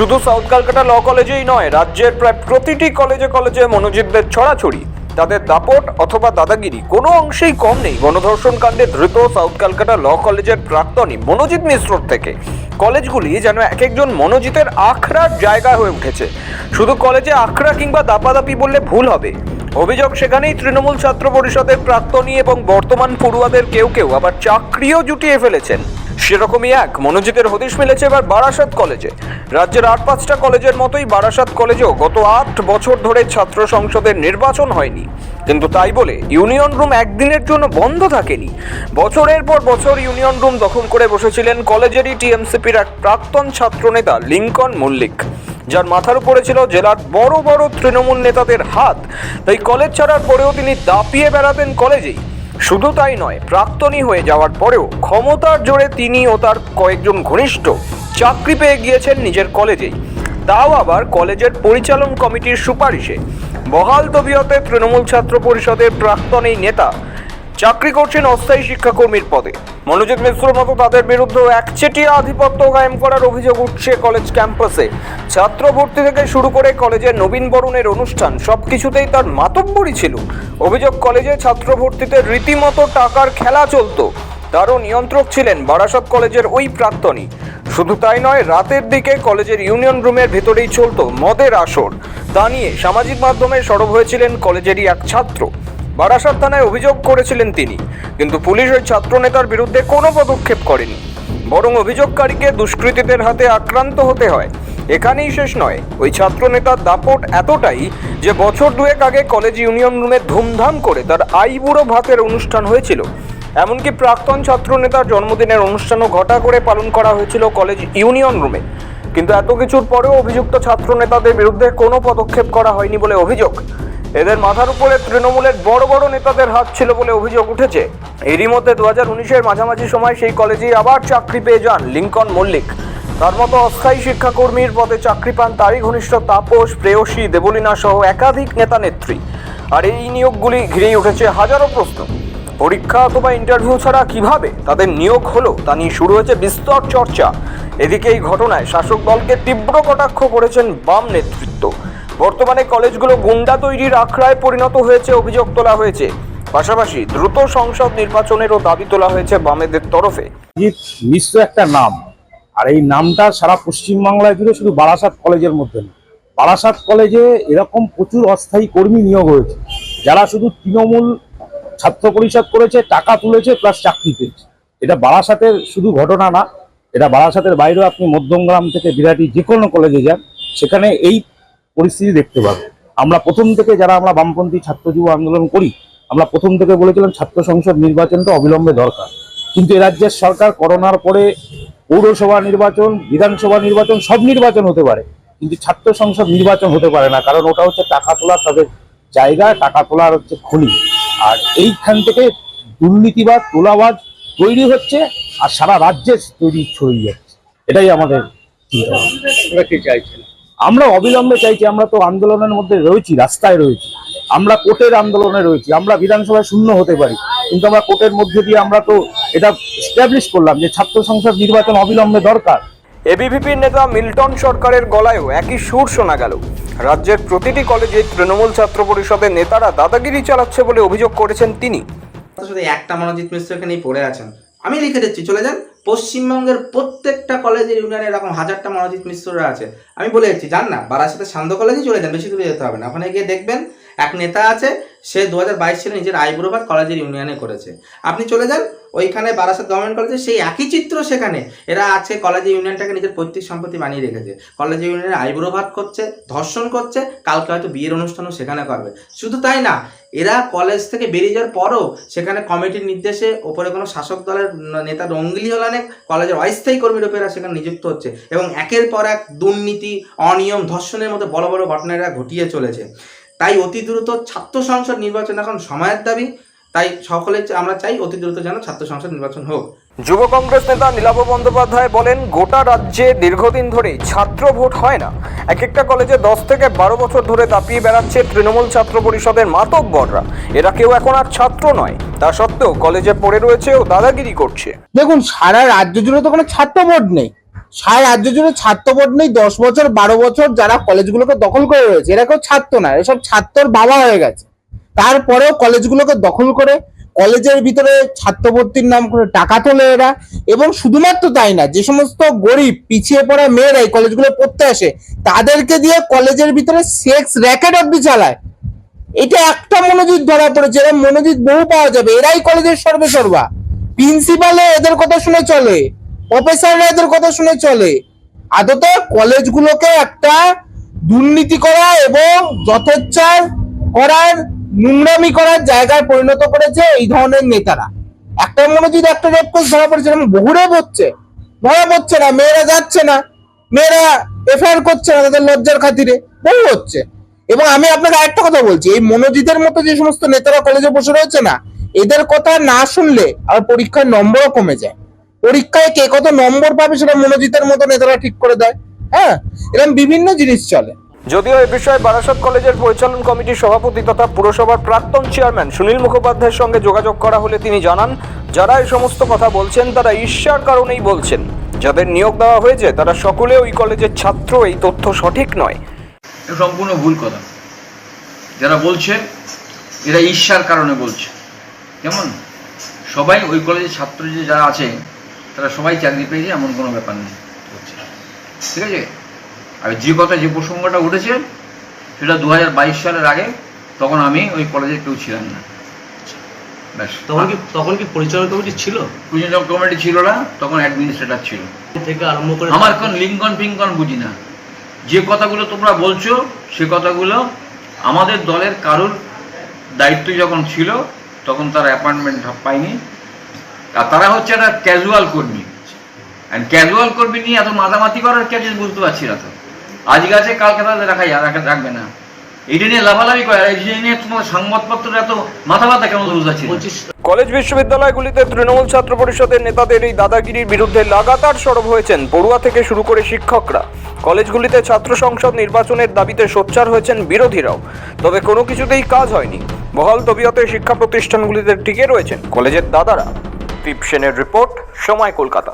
শুধু সাউথ ক্যালকাটা ল কলেজেই নয়, রাজ্যের প্রায় প্রতিটি কলেজে কলেজে মনোজীবদের ছড়াছড়ি। তাদের দাপট অথবা দাদাগিরি কোনো অংশেই কম নেই। গণধর্ষণ কাণ্ডে ধৃত সাউথ ক্যালকাটা ল কলেজের প্রাক্তনী মনোজিৎ মিশ্রর থেকে। কলেজগুলি যেন এক একজন মনোজিতের আখড়ার জায়গা হয়ে উঠেছে। শুধু কলেজে আখড়া কিংবা দাপাদাপি বললে ভুল হবে। অভিযোগ সেখানেই তৃণমূল ছাত্র পরিষদের প্রাক্তনী এবং বর্তমান পড়ুয়াদের কেউ কেউ আবার চাকরিও জুটিয়ে ফেলেছেন। সেরকমই এক। মনোজিতের হদিশ মিলেছে এবার বারাসাত কলেজে। রাজ্যের আট, পাঁচটা কলেজের মতোই বারাসাত কলেজেও গত আট বছর ধরে ছাত্র সংসদের নির্বাচন হয়নি। কিন্তু তাই বলে ইউনিয়ন রুম একদিনের জন্য বন্ধ থাকেনি। বছরের পর বছর ইউনিয়ন রুম দখল করে বসেছিলেন কলেজেরই টিএমসিপির এক প্রাক্তন ছাত্রনেতা লিঙ্কন মল্লিক। যার মাথার উপরে ছিল জেলার বড় বড় তৃণমূল নেতাদের হাত। তাই কলেজ ছাড়ার পরেও তিনি দাপিয়ে বেড়াতেন কলেজেই। শুধু তাই নয়, প্রাক্তনী হয়ে যাওয়ার পরেও ক্ষমতার জোরে তিনি ও তার কয়েকজন ঘনিষ্ঠ চাকরি পেয়ে গিয়েছেন নিজের কলেজেই তাও আবার কলেজের পরিচালন কমিটির সুপারিশে। বহাল তবিয়তে তৃণমূল ছাত্র পরিষদের প্রাক্তন এই নেতা চাকরি করছেন অস্থায়ী শিক্ষাকর্মীর পদে। মনোজিৎ মিশ্রর মতো তাদের বিরুদ্ধে একচেটিয়া আধিপত্য কায়েম করার অভিযোগ উঠছে কলেজ ক্যাম্পাসে। ছাত্র ভর্তি থেকে শুরু করে কলেজের নবীন বরণের অনুষ্ঠান সব কিছুতেই তার মাতব্বরই ছিল। অভিযোগ, কলেজে ছাত্র ভর্তিতে রীতিমতো টাকার খেলা চলতো। তারও নিয়ন্ত্রক ছিলেন বারাসত কলেজের ওই প্রাক্তনী। শুধু তাই নয়, রাতের দিকে কলেজের ইউনিয়ন রুমের ভেতরেই চলত মদের আসর। তা নিয়ে সামাজিক মাধ্যমে সরব হয়েছিলেন কলেজেরই এক ছাত্র। বারাসাত থানায় অভিযোগ করেছিলেন তিনি। কিন্তু পুলিশ ওই ছাত্রনেতার বিরুদ্ধে কোনো পদক্ষেপ করেনি। বরং অভিযোগকারীকে দুষ্কৃতীদের হাতে আক্রান্ত হতে হয়। এখানেই শেষ নয়। ওই ছাত্রনেতার দাপট এতটাই যে বছর দুয়েক আগে কলেজ ইউনিয়ন রুমে ধুমধাম করে তার আইবুড়ো ভাতের অনুষ্ঠান হয়েছিল। এমনকি প্রাক্তন ছাত্রনেতার জন্মদিনের অনুষ্ঠানও ঘটা করে পালন করা হয়েছিল কলেজ ইউনিয়ন রুমে। কিন্তু এত কিছুর পরেও অভিযুক্ত ছাত্রনেতাদের বিরুদ্ধে কোনো পদক্ষেপ করা হয়নি বলে অভিযোগ। এদের মাথার উপরে তৃণমূলের বড় বড় নেতাদের হাত ছিল বলে অভিযোগ উঠেছে। এরই মধ্যে দু হাজার উনিশের মাঝামাঝি সময় সেই কলেজেই আবার চাকরি পেয়ে যান লিঙ্কন মল্লিক। তার মতো অস্থায়ী শিক্ষাকর্মীর পদে চাকরি পান তারই ঘনিষ্ঠ তাপস, প্রেয়সী, দেবলীনা সহ একাধিক নেতা নেত্রী। আর এই নিয়োগগুলি ঘিরেই উঠেছে হাজারো প্রশ্ন। পরীক্ষা অথবা ইন্টারভিউ ছাড়া কীভাবে তাদের নিয়োগ হলো তা নিয়ে শুরু হয়েছে বিস্তর চর্চা। এদিকে এই ঘটনায় শাসক দলকে তীব্র কটাক্ষ করেছেন বাম নেতৃত্ব। বর্তমানে কলেজগুলো গুন্ডা তৈরির আখড়ায় পরিণত হয়েছে, অভিযোগ তোলা হয়েছে। পাশাপাশি দ্রুত সংসদ নির্বাচনেরও দাবি তোলা হয়েছে বামেদের তরফে। মিশ্র একটা নাম। আর এই নামটা সারা পশ্চিমবাংলায় জুড়ে শুধু বারাসাত কলেজের মধ্যে না, বারাসাত কলেজে এরকম প্রচুর অস্থায়ী কর্মী নিয়োগ হয়েছে, যারা শুধু তৃণমূল ছাত্র পরিষদ করেছে, টাকা তুলেছে প্লাস চাকরি পেয়েছে। এটা বারাসাতের শুধু ঘটনা না, এটা বারাসাতের বাইরেও আপনি মধ্যমগ্রাম থেকে বিরাটি যে কোনো কলেজে যান, সেখানে এই পরিস্থিতি দেখতে পাবেন আমরা প্রথম থেকে যারা আমরা বামপন্থী ছাত্র যুব আন্দোলন করি, আমরা প্রথম থেকে বলেছিলাম ছাত্র সংসদ নির্বাচনটা অবিলম্বে দরকার। কিন্তু রাজ্যের সরকার করোনার পরে পৌরসভা নির্বাচন, বিধানসভা নির্বাচন সব নির্বাচন হতে পারে। কিন্তু ছাত্র সংসদ নির্বাচন হতে পারে না, কারণ ওটা হচ্ছে টাকা তোলার তাদের জায়গা, টাকা তোলার হচ্ছে খনি। আর এইখান থেকে দুর্নীতিবাদ, তোলাবাজ তৈরি হচ্ছে আর সারা রাজ্যে তৈরি ছড়িয়ে যাচ্ছে। এটাই আমাদের চিন্তা। চাইছেন? আমরা অবিলম্বে চাইছি আমরা তো আন্দোলনের মধ্যে রয়েছি রাস্তায় রয়েছি। আমরা কোর্টের আন্দোলনে রয়েছি আমরা বিধানসভায় শূন্য হতে পারি। কিন্তু আমরা কোর্টের মধ্যে দিয়ে আমরা তো এটা স্ট্যাবলিশ করলাম যে ছাত্র সংসদ নির্বাচন অবিলম্বে দরকার। এবিভিপির নেতা মিল্টন সরকারের গলায়ও একই সুর শোনা গেল। রাজ্যের প্রতিটি কলেজে তৃণমূল ছাত্র পরিষদের নেতারা দাদাগিরি চালাচ্ছে বলে অভিযোগ করেছেন তিনি। সাথে একটা মনোজিৎ মিশ্র এখানেই পড়ে আছেন। আমি লিখে দিচ্ছি, চলে যান। পশ্চিমবঙ্গের প্রত্যেকটা কলেজের ইউনিয়নে এরকম হাজারটা মনোজিৎ মিশ্ররা আছে। আমি বলে যাচ্ছি যান না, বারাসাতে সান্ধ্য কলেজে চলে যান, বেশি দূরে যেতে হবে না। ওখানে গিয়ে দেখবেন এক নেতা আছে, সে দু হাজার বাইশ সালে নিজের আইবুড়োভাত কলেজের ইউনিয়নে করেছে। আপনি চলে যান, ওইখানে বারাসাত গভর্নমেন্ট কলেজে সেই একই চিত্র সেখানে। এরা আছে, কলেজের ইউনিয়নটাকে নিজের পৈতৃক সম্পত্তি বানিয়ে রেখেছে। কলেজের ইউনিয়নে আইবুড়ো ভাত করছে, ধর্ষণ করছে, কালকে হয়তো বিয়ের অনুষ্ঠানও সেখানে করবে। শুধু তাই না, এরা কলেজ থেকে বেরিয়ে যাওয়ার পরও সেখানে কমিটির নির্দেশে ওপরে কোনো শাসক দলের নেতা রঙ্গিলি হলানে, কলেজের অস্থায়ী কর্মী রূপে এরা সেখানে নিযুক্ত হচ্ছে। এবং একের পর এক দুর্নীতি, অনিয়ম, ধর্ষণের মতো বড় বড় ঘটনা এরা ঘটিয়ে চলেছে। তাই অতি দ্রুত ছাত্র সংসদ নির্বাচন এখন সময়ের দাবি। তাই সকলে আমরা চাই অতি দ্রুত যেন ছাত্র সংসদ নির্বাচন হোক। যুব কংগ্রেস নেতা নীলাভ বন্দ্যোপাধ্যায় বলেন গোটা রাজ্যে দীর্ঘদিন ধরেই ছাত্র ভোট হয় না। এক একটা কলেজে দশ থেকে বারো বছর ধরে দাপিয়ে বেড়াচ্ছে তৃণমূল ছাত্র পরিষদের মাতব্বররা এরা কেউ এখন আর ছাত্র নয়। তা সত্ত্বেও কলেজে পড়ে রয়েছে ও দাদাগিরি করছে। দেখুন সারা রাজ্য জুড়ে তো কোনো ছাত্র ভোট নেই। সারা রাজ্য জুড়ে ছাত্র ভোট নেই, দশ বছর, বারো বছর যারা কলেজগুলোকে দখল করে রয়েছে, এরা কেউ ছাত্র না, এসব ছাত্রর বাবা হয়ে গেছে। তারপরেও কলেজগুলোকে দখল করে, কলেজের ভিতরে ছাত্র ভর্তির নাম করে টাকা তোলে এরা, এবং শুধুমাত্র তাই না, যে সমস্ত গরিব, পিছিয়ে পড়া মেয়েরা এই কলেজগুলো পড়তে আসে, তাদেরকে দিয়ে কলেজের ভিতরে সেক্স র্যাকেট অব্দি চালায়। এটা একটা মনোজিৎ ধরা পড়েছে, এরা মনোজিৎ বহু পাওয়া যাবে, এরাই কলেজের সর্বেসর্বা। প্রিন্সিপালে এদের কথা শুনে চলে। প্রফেসররা এদের কথা শুনে চলে। আদতে কলেজগুলোকে একটা দুর্নীতি করা এবং যথেচ্ছার করার, নোংরামি করার জায়গায় পরিণত করেছে এই ধরনের নেতারা। একটা মনোজিৎ একটা রেপ কেস ধরা পড়েছে এরকম বহু রেপ হচ্ছে ধরা পড়ছে না, মেয়েরা যাচ্ছে না, মেয়েরা এফআইআর করছে না তাদের লজ্জার খাতিরে, বহু হচ্ছে। এবং আমি আপনাকে আরেকটা কথা বলছি, এই মনোজিতের মতো যে সমস্ত নেতারা কলেজে বসে রয়েছে না, এদের কথা না শুনলে আর পরীক্ষার নম্বরও কমে যায়। পরীক্ষায় কে কত নম্বর পাবে সেটা মনোজিতের মতো নেতারা ঠিক করে দেয়। হ্যাঁ এরকম বিভিন্ন জিনিস চলে। যদিও এ বিষয়ে বারাসত কলেজের পরিচালন কমিটির সভাপতি তথা পুরসভার প্রাক্তন চেয়ারম্যান সুনীল মুখোপাধ্যায়ের সঙ্গে যোগাযোগ করা হলে তিনি জানান যারা এই সমস্ত কথা বলছেন তারা ঈর্ষার কারণেই বলছেন। যাদের নিয়োগ দেওয়া হয়েছে তারা সকলে ওই কলেজের ছাত্র এই তথ্য সঠিক নয়। সম্পূর্ণ ভুল কথা। যারা বলছে এরা ঈর্ষার কারণে বলছে। কেমন? সবাই ওই কলেজের ছাত্র যে যারা আছে তারা সবাই চাকরি পেয়েছে এমন কোনো ব্যাপার নেই। ঠিক আছে? আর যে কথা যে প্রসঙ্গটা উঠেছে সেটা দু সালের আগে তখন আমি ওই কলেজে কেউ ছিলাম না। ব্যাস। তখন কি তখন কি পরিচালনা কমিটি ছিল? কমিটি ছিল না তখন অ্যাডমিনিস্ট্রেটর ছিল। থেকে আরম্ভ করে আমার কোন লিঙ্কন বুঝি না। যে কথাগুলো তোমরা বলছো সে কথাগুলো আমাদের দলের কারোর দায়িত্ব যখন ছিল তখন তার অ্যাপয়েন্টমেন্ট পায়নি আর তারা হচ্ছে একটা ক্যাজুয়াল কর্মী। অ্যান্ড ক্যাজুয়াল কর্মী নিয়ে এত মাতামাতি করার কে আছে বুঝতে পারছি না তো? আজকে আছে কালকে তাদের রাখা রাখা রাখবে না। এটা নিয়ে করে এই নিয়ে তোমার সংবাদপত্র এত মাথা কলেজ বিশ্ববিদ্যালয়গুলিতে তৃণমূল ছাত্র পরিষদের নেতাদের এই দাদাগিরির বিরুদ্ধে লাগাতার সরব হয়েছেন পড়ুয়া থেকে শুরু করে শিক্ষকরা। কলেজগুলিতে ছাত্র সংসদ নির্বাচনের দাবিতে সোচ্চার হয়েছেন বিরোধীরাও। তবে কোনো কিছুতেই কাজ হয়নি। বহাল তবিয়তে শিক্ষা প্রতিষ্ঠানগুলিতে টিকে রয়েছেন কলেজের দাদারা। দীপ সেনের রিপোর্ট সময় কলকাতা।